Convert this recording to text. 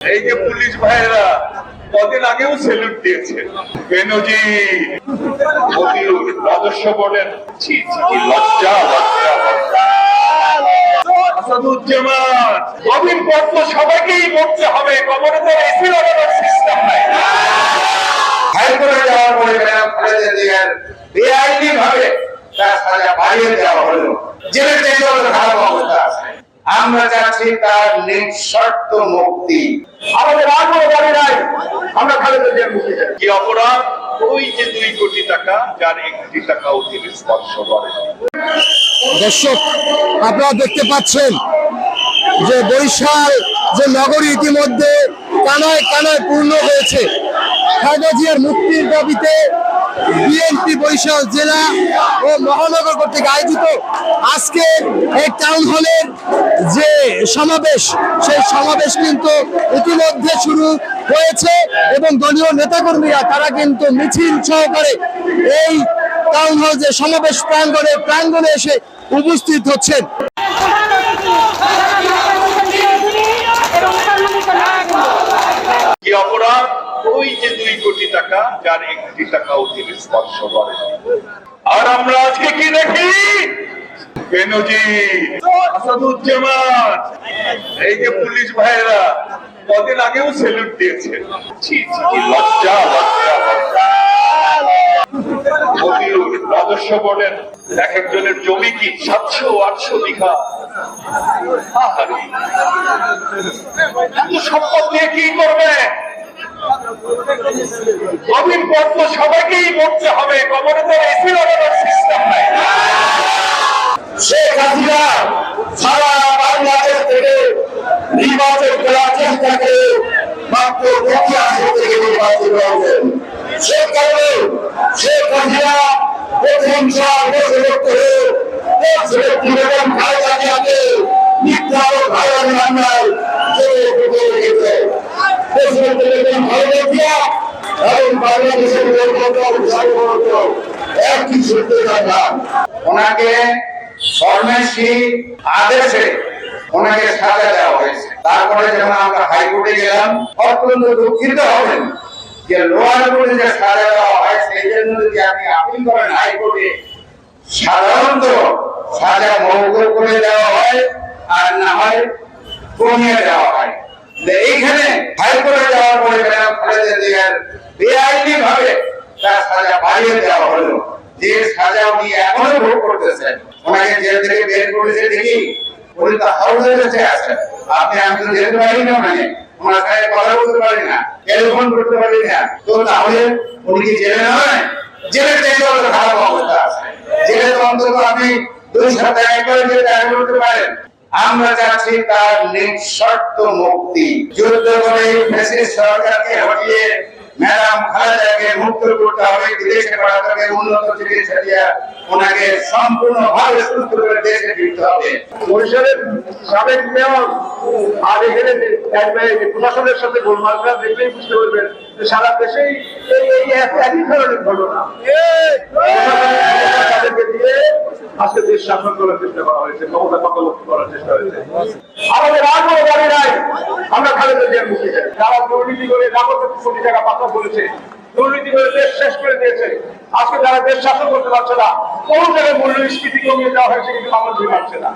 এই যে পুলিশ ভাইয়েরা কদিন আগেও সেলুট দিয়েছে। বেনজি রাজস্ব ছি, লজ্জা হবে। জেলের আমরা চাচ্ছি তার নিঃশর্ত মুক্তি। আমাদের আর কোনো দাবি নাই। আমরা খালেদা জিয়ার মুক্তি চাই। কি অপরাধ? ওই যে দুই কোটি টাকা যার একটি টাকাও তিনি স্পর্শ করেন দর্শক আপনারা দেখতে পাচ্ছেন যে বরিশাল যে নগরী ইতিমধ্যে কানায় কানায় পূর্ণ হয়েছে। খালেদা জিয়ার মুক্তির দাবিতে বিএনপি বরিশাল জেলা ও মহানগর কর্তৃক আয়োজিত আজকে এই টাউন হলের যে সমাবেশ সেই সমাবেশ কিন্তু ইতিমধ্যে শুরু হয়েছে এবং দলীয় নেতাকর্মীরা তারা কিন্তু মিছিল সহকারে এই টাউন হল যে সমাবেশ প্রাঙ্গণে প্রাঙ্গণে এসে উপস্থিত হচ্ছেন। কি অপরাধ? ওই দুই কোটি টাকা, যার একটি টাকাও তিনি স্পর্শ করেন আর আমরা আজকে কি দেখি? এই যে পুলিশ ভাইয়েরা, কদিন আগেও সেলুট দিয়েছে। রাজস্ব বোর্ডের এক একজনের জমি কি সাতশো, আটশো বিঘা? সম্পদ নিয়ে কি করবে? তো সবাইকেই মরতে হবে কবরে তো এসি লাগানোর সিস্টেম নাই। শেখ হাসিনা সারা বাংলাদেশ থেকে নির্বাচন করার চেষ্টা করে মাত্র দুটি থেকে নির্বাচিত হয়েছেন সে কারণে শেখ হাসিনা প্রথম চার বছর করে দেশনেত্রী বেগম খালেদা জিয়াকে মিথ্যা ও ভাইরাল মামলায় ওনাকে আদেশে ওনাকে সাজা দেওয়া হয়েছে। তারপরে আমরা হাইকোর্টে গেলাম, অত্যন্ত দুঃখিত হবেন যে লোয়ার কোর্টে যে সাজা দেওয়া হয়, সেই জন্য যদি আপনি আপিল করেন হাইকোর্টে সাধারণত সাজা মৌকুব করে দেওয়া হয় আর না হয় কমিয়ে দেওয়া হয়। এইখানে হাইকোর্টে যাওয়ার পরে বেআইনি ভাবে তার সাজা বাড়িয়ে দেওয়া হলো। যে সাজা উনি এখনও ভোগ করতেছেন, ওনাকে জেল থেকে বের করেছে দেখি উনি তো হাউসে বেঁচে আছেন। আপনি, আমি তো যেতে পারি না মানে ওনার সাথে কথা বলতে পারি না টেলিফোন করতে পারি না। তো তাহলে উনি কি জেলে নয় জেলের থেকে অত খারাপ অবস্থা আছে। জেলে তো অন্তত আপনি দুই সপ্তাহ একবার জেলে দেখা করতে পারেন। আমরা চাচ্ছি তার নিঃশর্ত মুক্তি। যুদ্ধ করে সরকারকে হটিয়ে খালেদাকে মুক্ত করতে হবে, বিদেশে পাঠাতে হবে, উন্নত চিকিৎসা দিয়া ওনাকে সম্পূর্ণ ভাবে সুস্থ করে দেশে ফিরতে হবে। বরিশালের সাবেক মেয়র প্রশাসনের সাথে গোলমালটা দেখলেই বুঝতে পারবেন সারা দেশেই এই একই ধরনের ঘটনা। দিয়ে আজকে দেশ শাসন করার চেষ্টা করা হয়েছে, ক্ষমতা পাকালক্ষ করার চেষ্টা হয়েছে। আমাদের আর কোনো দাবি নাই, আমরা খালেদা জিয়ার মুক্তি চাই যারা দুর্নীতি করে লাখো কোটি টাকা পাচার করেছে দুর্নীতি করে দেশ শেষ করে দিয়েছে। আজকে তারা দেশ শাসন করতে পারছে না কোন জায়গায় মূল্যস্ফীতি কমিয়ে দেওয়া হয়েছে কিন্তু মানুষ পারছে না।